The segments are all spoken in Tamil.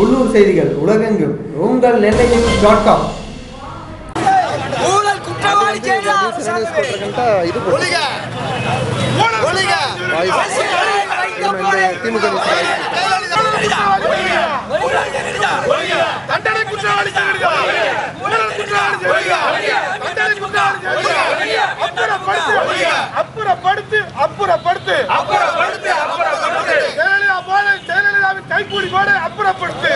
உள்ளூர் செய்திகள் உலகெங்கும். உங்கள் நெல்லை நியூஸ் டாட் காம் ஊழல் குற்றவாளி போல அப்புறப்படுத்து.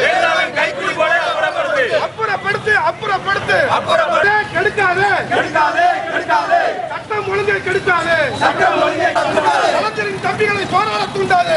அப்புறப்படுத்து. அப்புறப்படுத்து அப்புறப்படுத்து. அப்புறப்படுத்து. கெடுக்காதே. கெடுக்காதே கெடுக்காதே. சட்டம் ஒழுங்கை கெடுக்காதே. சட்டம் ஒழுங்கை கெடுக்காதே. தம்பிகளை போராட தூண்டாதே.